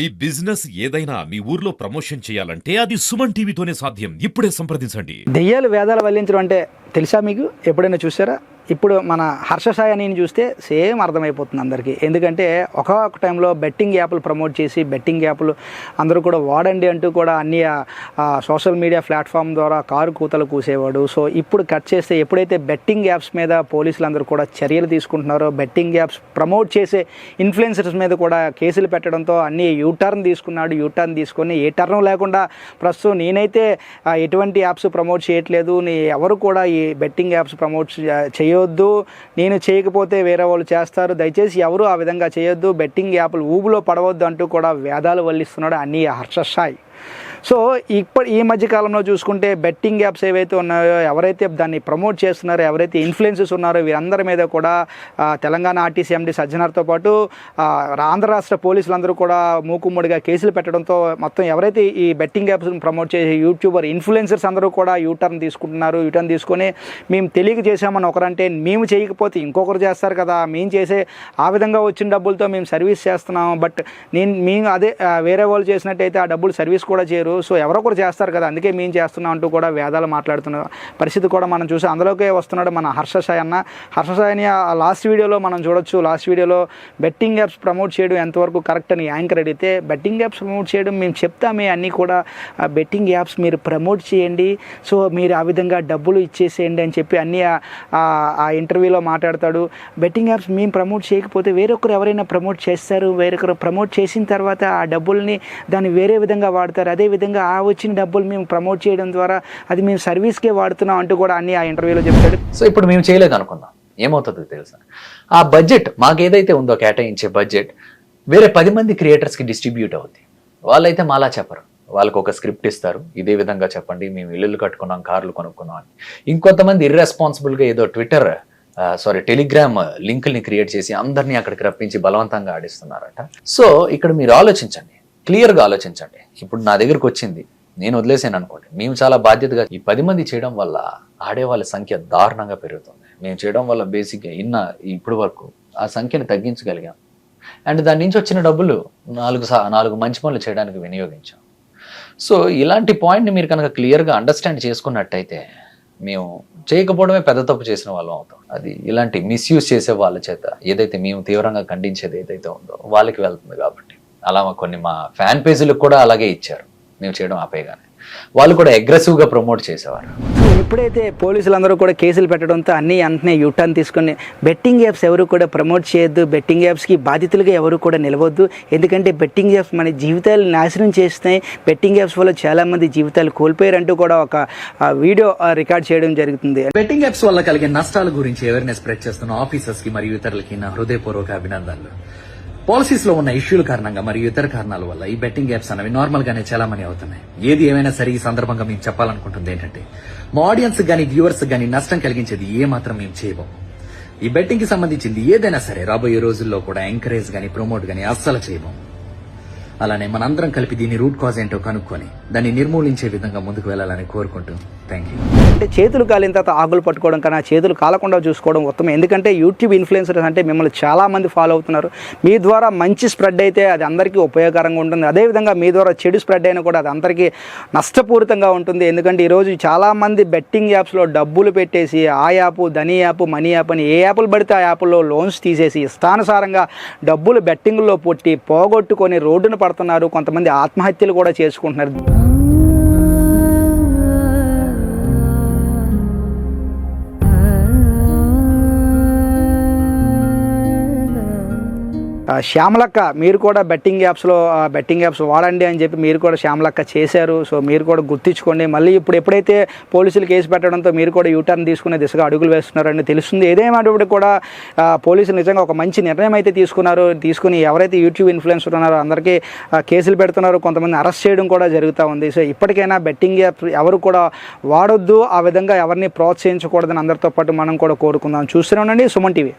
ఈ బిజినెస్ ఏదైనా మీ ఊర్లో ప్రమోషన్ చేయాలంటే అది సుమన్ టీవీతోనే సాధ్యం. ఇప్పుడే సంప్రదించండి. దెయ్యాలు వేదాలు వల్లించడం అంటే తెలుసా మీకు? ఎప్పుడైనా చూసారా? ఇప్పుడు మన హర్షసాయని చూస్తే సేమ్ అర్థమైపోతుంది అందరికీ. ఎందుకంటే ఒక్కొక్క టైంలో బెట్టింగ్ యాప్లు ప్రమోట్ చేసి బెట్టింగ్ యాప్లు అందరూ కూడా వాడండి అంటూ కూడా అన్ని సోషల్ మీడియా ప్లాట్ఫామ్ ద్వారా కారు కూతలు కూసేవాడు. సో ఇప్పుడు కట్ చేస్తే ఎప్పుడైతే బెట్టింగ్ యాప్స్ మీద పోలీసులు అందరూ కూడా చర్యలు తీసుకుంటున్నారో బెట్టింగ్ యాప్స్ ప్రమోట్ చేసే ఇన్ఫ్లుయెన్సర్స్ మీద కూడా కేసులు పెట్టడంతో అన్ని యూటర్న్ తీసుకున్నాడు యూటర్న్ తీసుకొని ఏ టర్న్ లేకుండా ప్రస్తుతం నేనైతే ఎటువంటి యాప్స్ ప్రమోట్ చేయట్లేదు. నీ ఎవరు కూడా ఈ బెట్టింగ్ యాప్స్ ప్రమోట్ చేయొద్దు నేను చేయకపోతే వేరే వాళ్ళు చేస్తారు. దయచేసి ఎవరు ఆ విధంగా చేయొద్దు. బెట్టింగ్ యాప్లు ఊబులో పడవద్దు అంటూ కూడా వేదాలు వల్లిస్తున్నాడు అన్ని హర్షసాయి సో ఇప్పటి ఈ మధ్య కాలంలో చూసుకుంటే బెట్టింగ్ యాప్స్ ఏవైతే ఉన్నాయో ఎవరైతే దాన్ని ప్రమోట్ చేస్తున్నారో ఎవరైతే ఇన్ఫ్లుయెన్సెస్ ఉన్నారో వీరందరి మీద కూడా తెలంగాణ ఆర్టీసీ ఎండి సజ్జనార్తో పాటు ఆంధ్ర రాష్ట్ర పోలీసులందరూ కూడా మూకుమ్మడిగా కేసులు పెట్టడంతో మొత్తం ఎవరైతే ఈ బెట్టింగ్ యాప్స్ ప్రమోట్ చేసే యూట్యూబర్ ఇన్ఫ్లుయెన్సర్స్ అందరూ కూడా యూటర్న్ తీసుకుంటున్నారు యూటర్న్ తీసుకొని మేము తెలియక చేసామని ఒకరంటే మేము చేయకపోతే ఇంకొకరు చేస్తారు కదా మేము చేసే ఆ విధంగా వచ్చిన డబ్బులతో మేము సర్వీస్ చేస్తున్నాం బట్ నేను మేము అదే వేరే వాళ్ళు చేసినట్టయితే ఆ డబ్బులు సర్వీస్ కూడా చేయరు. సో ఎవరో ఒకరు చేస్తారు కదా అందుకే మేము చేస్తున్నాం అంటూ కూడా వేదాలు మాట్లాడుతున్న పరిస్థితి కూడా మనం చూసి అందులోకే వస్తున్నాడు మన హర్షసాయి అన్న. హర్షసాయిని ఆ లాస్ట్ వీడియోలో మనం చూడొచ్చు. లాస్ట్ వీడియోలో బెట్టింగ్ యాప్స్ ప్రమోట్ చేయడం ఎంతవరకు కరెక్ట్ అని యాంకర్ అడిగితే బెట్టింగ్ యాప్స్ ప్రమోట్ చేయడం మేము చెప్తామే అన్నీ కూడా బెట్టింగ్ యాప్స్ మీరు ప్రమోట్ చేయండి. సో మీరు ఆ విధంగా డబ్బులు ఇచ్చేసేయండి అని చెప్పి అన్నీ ఆ- ఆ ఇంటర్వ్యూలో మాట్లాడతాడు. బెట్టింగ్ యాప్స్ మేము ప్రమోట్ చేయకపోతే వేరొకరు ఎవరైనా ప్రమోట్ చేస్తారు. వేరొకరు ప్రమోట్ చేసిన తర్వాత ఆ డబ్బుల్ని దాన్ని వేరే విధంగా వాడతారు. అదే విధంగా ఆ వచ్చిన డబ్బులు మేము ప్రమోట్ చేయడం ద్వారా అది మేము సర్వీస్కే వాడుతున్నాం అంటూ కూడా అన్ని ఆ ఇంటర్వ్యూలో చెప్తాడు. సో ఇప్పుడు మేము చేయలేదు అనుకుందాం ఏమవుతుందో తెలుసా? ఆ బడ్జెట్ మాకు ఏదైతే ఉందో కేటాయించే బడ్జెట్ వేరే పది మంది క్రియేటర్స్కి డిస్ట్రిబ్యూట్ అవుద్ది. వాళ్ళైతే మాలా చెప్పరు. వాళ్ళకి ఒక స్క్రిప్ట్ ఇస్తారు. ఇదే విధంగా చెప్పండి మేము ఇల్లులు కట్టుకున్నాం కార్లు కొనుక్కున్నాం అని. ఇంకొంతమంది ఇర్రెస్పాన్సిబుల్గా ఏదో ట్విట్టర్ సారీ టెలిగ్రామ్ లింకుల్ని క్రియేట్ చేసి అందరినీ అక్కడికి రప్పించి బలవంతంగా ఆడిస్తున్నారట. సో ఇక్కడ మీరు ఆలోచించండి. క్లియర్గా ఆలోచించండి. ఇప్పుడు నా దగ్గరకు వచ్చింది. నేను వదిలేసాను అనుకోండి. మేము చాలా బాధ్యతగా ఈ పది మంది చేయడం వల్ల ఆడేవాళ్ళ సంఖ్య దారుణంగా పెరుగుతుంది. మేము చేయడం వల్ల బేసిక్గా ఇన్న ఇప్పటి వరకు ఆ సంఖ్యను తగ్గించగలిగాం. అండ్ దాని నుంచి వచ్చిన డబ్బులు నాలుగు సా నాలుగు మంచి పనులు చేయడానికి వినియోగించాం. సో ఇలాంటి పాయింట్ని మీరు కనుక క్లియర్గా అండర్స్టాండ్ చేసుకున్నట్టయితే మేము చేయకపోవడమే పెద్ద తప్పు చేసిన వాళ్ళం అవుతాం. అది ఇలాంటి మిస్యూజ్ చేసే వాళ్ళ చేత ఏదైతే మేము తీవ్రంగా ఖండించేది ఏదైతే ఉందో వాళ్ళకి వెళ్తుంది కాబట్టి. అలా మా కొన్ని మా ఫ్యాన్ పేజీలకు కూడా అలాగే ఇచ్చారు. మేము చేయడం ఆపేయగానే. వాళ్ళు కూడా అగ్రెసివ్గా ప్రమోట్ చేసేవారు. ఎప్పుడైతే పోలీసులందరూ కూడా కేసులు పెట్టడంతో అన్ని వెంటనే యూటర్న్ తీసుకొని బెట్టింగ్ యాప్స్ ఎవరు కూడా ప్రమోట్ చేయొద్దు బెట్టింగ్ యాప్స్కి బాధితులుగా ఎవరు కూడా నిలవద్దు. ఎందుకంటే బెట్టింగ్ యాప్స్ మన జీవితాలు నాశనం చేస్తున్నాయి. బెట్టింగ్ యాప్స్ వల్ల చాలామంది జీవితాలు కోల్పోయారంటూ కూడా ఒక వీడియో రికార్డ్ చేయడం జరుగుతుంది. బెట్టింగ్ యాప్స్ వల్ల కలిగే నష్టాల గురించి అవేర్నెస్ స్ప్రెడ్ చేస్తున్న ఆఫీసర్స్కి మరియు ఇతరులకి నా హృదయపూర్వక అభినందనలు. పాలసీస్లో ఉన్న ఇష్యూల కారణంగా మరియు ఇతర కారణాల వల్ల ఈ బెట్టింగ్ యాప్స్ అనేవి నార్మల్ గానే చాలా మనీ అవుతున్నాయి. ఏది ఏమైనా సరే ఈ సందర్భంగా మేము చెప్పాలనుకుంటుంది ఏంటంటే మా ఆడియన్స్ గానీ వ్యూవర్స్ గానీ నష్టం కలిగించేది ఏ మాత్రం మేము చేయబోము. ఈ బెట్టింగ్కి సంబంధించింది ఏదైనా సరే రాబోయే రోజుల్లో కూడా ఎంకరేజ్ గానీ ప్రమోట్ గానీ అస్సలు చేయబోము. అలానే మనందరం కలిపి దీని రూట్ కాజ్ ఏంటో కనుక్కొని దాన్ని నిర్మూలించే విధంగా ముందుకు వెళ్ళాలని కోరుకుంటూ థ్యాంక్ యూ అంటే చేతులు కాలిన తర్వాత ఆకులు పట్టుకోవడం కన్నా చేతులు కాలకుండా చూసుకోవడం ఉత్తమం. ఎందుకంటే యూట్యూబ్ ఇన్ఫ్లుయెన్సర్స్ అంటే మిమ్మల్ని చాలామంది ఫాలో అవుతున్నారు. మీ ద్వారా మంచి స్ప్రెడ్ అయితే అది అందరికీ ఉపయోగకరంగా ఉంటుంది. అదేవిధంగా మీ ద్వారా చెడు స్ప్రెడ్ అయినా కూడా అది అందరికీ నష్టపూరితంగా ఉంటుంది. ఎందుకంటే ఈరోజు చాలామంది బెట్టింగ్ యాప్స్లో డబ్బులు పెట్టేసి ఆ app Dhani app money app అని ఏ యాప్లు పడితే ఆ యాప్లో లోన్స్ తీసేసి ఇష్టానుసారంగా డబ్బులు బెట్టింగ్లో పొట్టి పోగొట్టుకొని రోడ్డున పడుతున్నారు. కొంతమంది ఆత్మహత్యలు కూడా చేసుకుంటున్నారు. శ్యామలక్క మీరు కూడా బెట్టింగ్ యాప్స్లో బెట్టింగ్ యాప్స్ వాడండి అని చెప్పి మీరు కూడా శ్యామలక్క చేశారు. సో మీరు కూడా గుర్తించుకోండి. మళ్ళీ ఇప్పుడు ఎప్పుడైతే పోలీసులు కేసు పెట్టడంతో మీరు కూడా యూటర్న్ తీసుకునే దిశగా అడుగులు వేస్తున్నారని తెలుస్తుంది. ఏదేమైనప్పుడు కూడా పోలీసులు నిజంగా ఒక మంచి నిర్ణయం అయితే తీసుకున్నారు. తీసుకుని ఎవరైతే యూట్యూబ్ ఇన్ఫ్లుయెన్సర్ ఉన్నారో అందరికీ కేసులు పెడుతున్నారు కొంతమంది అరెస్ట్ చేయడం కూడా జరుగుతూ ఉంది. సో ఇప్పటికైనా బెట్టింగ్ యాప్ ఎవరు కూడా వాడొద్దు. ఆ విధంగా ఎవరిని ప్రోత్సహించకూడదని అందరితో పాటు మనం కూడా కోరుకుందాం. చూస్తూనే ఉండండి. సుమన్ టీవీ.